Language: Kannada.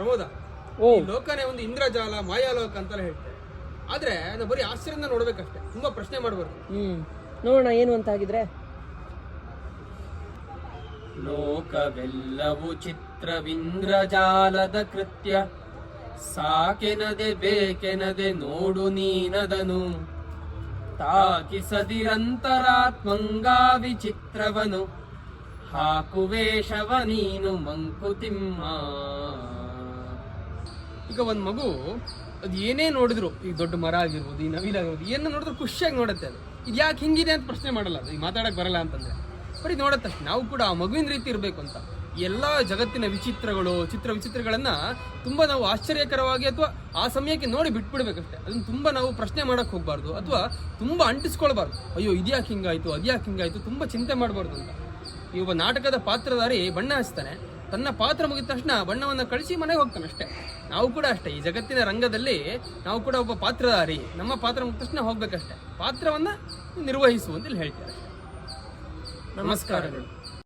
ಪ್ರಮೋದ ಓ. ಈ ಲೋಕನೇ ಒಂದು ಇಂದ್ರಜಾಲ ಮಾಯಾಲೋಕ ಅಂತ ಹೇಳ್ತಾರೆ. ಆದ್ರೆ ನಾವು ಬರೀ ಆಶ್ಚರ್ಯದಿಂದ ನೋಡ್ಬೇಕಷ್ಟೇ. ತುಂಬಾ ಪ್ರಶ್ನೆ ಮಾಡಬಾರ್ದು. ಹ್ಮ್. ನೋಡೋಣ ಏನು ಅಂತ ಆಗಿದ್ರೆ ಲೋಕವೆಲ್ಲವೂ ಚಿತ್ರವಿಂದ್ರಜಾಲದ ಕೃತ್ಯ. ಸಾಕೆನದೆ ಬೇಕೆನದೆ ನೋಡು ನೀನದನು. ತಾಕಿಸದಿರಂತರಾತ್ಮಂಗಾ ವಿಚಿತ್ರವನು ಹಾಕುವೇಷವ ನೀನು ಮಂಕುತಿಮ್ಮ. ಈಗ ಒಂದು ಮಗು ಅದು ಏನೇ ನೋಡಿದ್ರು, ಈ ದೊಡ್ಡ ಮರ ಆಗಿರ್ಬೋದು, ಈ ನವಿಲಾಗಿರ್ಬೋದು ಏನು ನೋಡಿದ್ರು ಖುಷಿಯಾಗಿ ನೋಡುತ್ತೆ ಅದು. ಇದು ಯಾಕೆ ಹಿಂಗಿದೆ ಅಂತ ಪ್ರಶ್ನೆ ಮಾಡಲ್ಲ ಅದು, ಈಗ ಮಾತಾಡಕ್ಕೆ ಬರಲ್ಲ ಅಂತಂದರೆ. ಬರೀ ನೋಡತ್ತೆ. ನಾವು ಕೂಡ ಆ ಮಗುವಿನ ರೀತಿ ಇರಬೇಕು ಅಂತ ಎಲ್ಲ ಜಗತ್ತಿನ ವಿಚಿತ್ರಗಳು, ಚಿತ್ರ ವಿಚಿತ್ರಗಳನ್ನು ತುಂಬ ನಾವು ಆಶ್ಚರ್ಯಕರವಾಗಿ ಅಥವಾ ಆ ಸಮಯಕ್ಕೆ ನೋಡಿ ಬಿಟ್ಬಿಡ್ಬೇಕಷ್ಟೆ. ಅದನ್ನು ತುಂಬ ನಾವು ಪ್ರಶ್ನೆ ಮಾಡೋಕ್ಕೆ ಹೋಗ್ಬಾರ್ದು, ಅಥವಾ ತುಂಬ ಅಂಟಿಸ್ಕೊಳ್ಬಾರ್ದು. ಅಯ್ಯೋ ಇದ್ಯಾಕೆ ಹಿಂಗಾಯ್ತು ಅದ್ಯಾಕೆ ಹಿಂಗಾಯಿತು, ತುಂಬ ಚಿಂತೆ ಮಾಡಬಾರ್ದು ಅಂತ. ಈ ಒಬ್ಬ ನಾಟಕದ ಪಾತ್ರಧಾರಿ ಬಣ್ಣ ಹಚ್ತಾನೆ. ತನ್ನ ಪಾತ್ರ ಮುಗಿದ ತಕ್ಷಣ ಬಣ್ಣವನ್ನು ಕಳಿಸಿ ಮನೆಗೆ ಹೋಗ್ತಾನೆ ಅಷ್ಟೇ. ನಾವು ಕೂಡ ಅಷ್ಟೇ, ಈ ಜಗತ್ತಿನ ರಂಗದಲ್ಲಿ ನಾವು ಕೂಡ ಒಬ್ಬ ಪಾತ್ರಧಾರಿ. ನಮ್ಮ ಪಾತ್ರ ತಕ್ಷಣ ಹೋಗ್ಬೇಕಷ್ಟೇ. ಪಾತ್ರವನ್ನ ನಿರ್ವಹಿಸುವಂತ ಹೇಳ್ತಾರೆ. ನಮಸ್ಕಾರಗಳು.